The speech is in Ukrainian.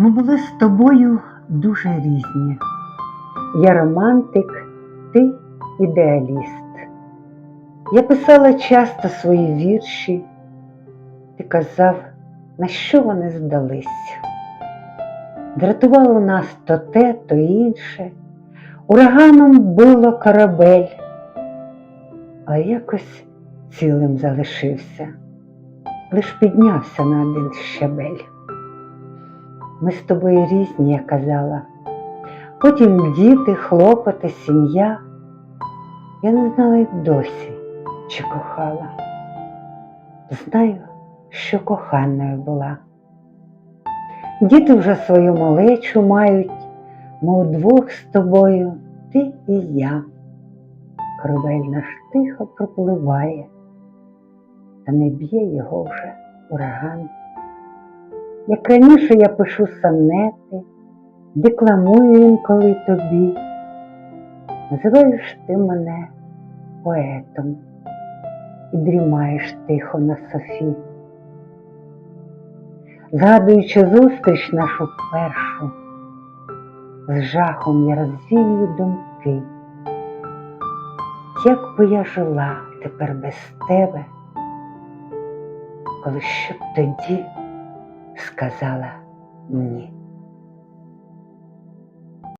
Ми були з тобою дуже різні. Я романтик, ти ідеаліст. Я писала часто свої вірші, ти казав, на що вони здались. Дратувало нас то те, то інше, ураганом било корабель, а якось цілим залишився, лиш піднявся на один щабель. Ми з тобою різні, я казала. Потім діти, хлопоти, сім'я. Я не знала й досі, чи кохала. Знаю, що коханою була. Діти вже свою малечу мають, ми удвох з тобою, ти і я. Корабель наш тихо пропливає, та не б'є його вже ураган. Як раніше я пишу сонети, декламую інколи тобі, називаєш ти мене поетом і дрімаєш тихо на софі. Згадуючи зустріч нашу першу, з жахом я розвію думки. Як би я жила тепер без тебе, коли щоб тоді сказала ні.